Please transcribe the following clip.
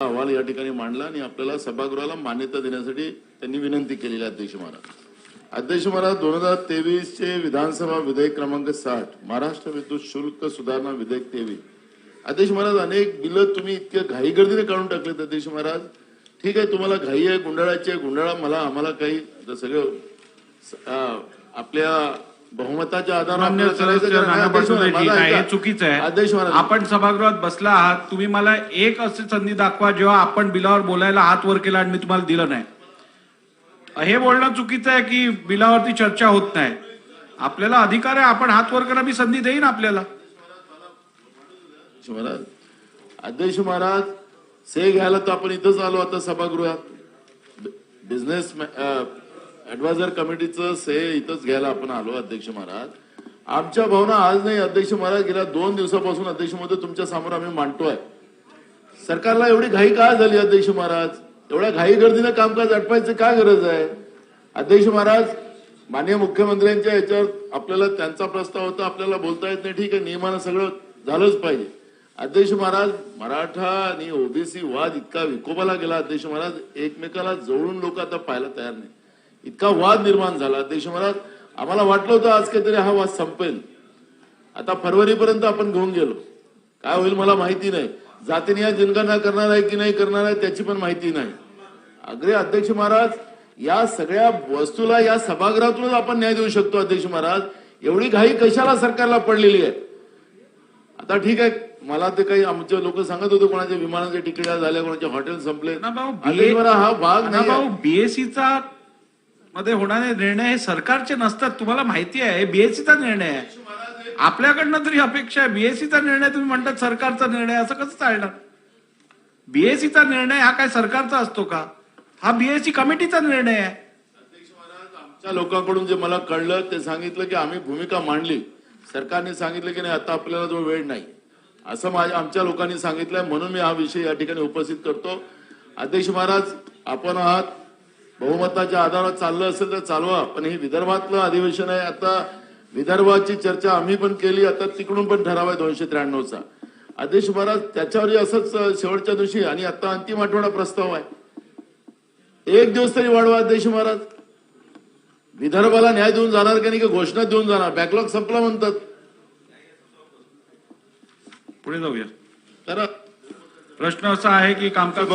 अहवाल या ठिकाणी मांडला आणि आपल्याला सभागृहाला मान्यता देण्यासाठी त्यांनी विनंती केलेली आहे अध्यक्ष महाराज. अध्यक्ष महाराज दोन हजार तेवीस चे विधानसभा विधेयक क्रमांक साठ महाराष्ट्र विद्युत शुल्क सुधारणा विधेयक तेवीस. अध्यक्ष महाराज अनेक बिलं तुम्ही इतक्या घाई गर्दीने काढून टाकलेत अध्यक्ष महाराज. ठीक आहे तुम्हाला घाई आहे गुंडाळाची आहे गुंडाळा मला आम्हाला काही सगळं आपल्या बहुमताच्या आधारावर हे. चुकीचं आहे. आपण सभागृहात बसला आहात तुम्ही मला एक अशी संधी दाखवा जेव्हा आपण बिलावर बोलायला हात वर केला आणि मी तुम्हाला दिलं नाही. हे बोलणं चुकीचं आहे की बिलावरती चर्चा होत नाही? आपल्याला अधिकार आहे आपण हात वर करा मी संधी देईन आपल्याला. महाराज अध्यक्ष महाराज से घ्यायला तर आपण इथंच आलो आता सभागृहात. बिझनेस ऍडवायझर कमिटीचं से इथंच घ्यायला आपण आलो अध्यक्ष महाराज. आमच्या भावना आज नाही. अध्यक्ष महाराज गेल्या दोन दिवसापासून अध्यक्ष महोदय तुमच्यासमोर आम्ही मांडतोय. सरकारला एवढी घाई का झाली अध्यक्ष महाराज? एवढ्या घाई गर्दीनं कामकाज अटवायचं काय गरज आहे? अध्यक्ष महाराज माननीय मुख्यमंत्र्यांच्या याच्यावर आपल्याला त्यांचा प्रस्ताव होता आपल्याला बोलता येत नाही. ठीक आहे नियमानं सगळं झालंच पाहिजे. अध्यक्ष महाराज मराठा आणि ओबीसी वाद इतका विकोपाला गेला अध्यक्ष महाराज. एकमेकाला जवळून लोक आता पाहायला तयार नाही इतका वाद निर्माण झाला. अध्यक्ष महाराज आम्हाला वाटलं होतं आज काहीतरी हा वाद संपेल. आता फरवरीपर्यंत आपण घेऊन गेलो. काय होईल मला माहिती नाही. जातीने जनगणना करणार आहे की नाही करणार आहे त्याची पण माहिती नाही. अग्रे अध्यक्ष महाराज या सगळ्या वस्तूला या सभागृहातूनच आपण न्याय देऊ शकतो अध्यक्ष महाराज. एवढी घाई कशाला सरकारला पडलेली आहे? आता ठीक आहे. मला ते काही आमचे लोक सांगत होते कोणाच्या विमानाचे तिकीट झाले कोणाचे हॉटेल संपले. हा भाग ना नाही बीएससीचा मध्ये होणारे निर्णय हे सरकारचे नसतात तुम्हाला माहिती आहे बीएससीचा निर्णय आहे. आपल्याकडनं तरी अपेक्षा आहे बीएससीचा निर्णय तुम्ही म्हणतात सरकारचा निर्णय असं कसं चालणार? बीएससीचा निर्णय हा काय सरकारचा असतो का? हा बीएससी कमिटीचा निर्णय आहे. आमच्या लोकांकडून जे मला कळलं ते सांगितलं की आम्ही भूमिका मांडली. सरकारने सांगितलं की नाही आता आपल्याला जो वेळ नाही. असं माझ्या आमच्या लोकांनी सांगितलंय म्हणून मी हा विषय या ठिकाणी उपस्थित करतो. अध्यक्ष महाराज आपण आहात. बहुमताच्या आधारावर चाललं असेल तर चालवा पण हे विदर्भातलं अधिवेशन आहे. आता विदर्भाची चर्चा आम्ही पण केली आता तिकडून पण ठराव आहे दोनशे त्र्याण्णवचा. अध्यक्ष महाराज त्याच्यावरही असंच शेवटच्या दिवशी आणि आता अंतिम आठवडा प्रस्ताव आहे. एक दिवस तरी वाढवा अध्यक्ष महाराज. विदर्भाला न्याय देऊन जाणार का नाही की घोषणा देऊन जाणार? बॅकलॉग संपला म्हणतात. पुढे जाऊया. तर प्रश्न असा आहे की कामकाज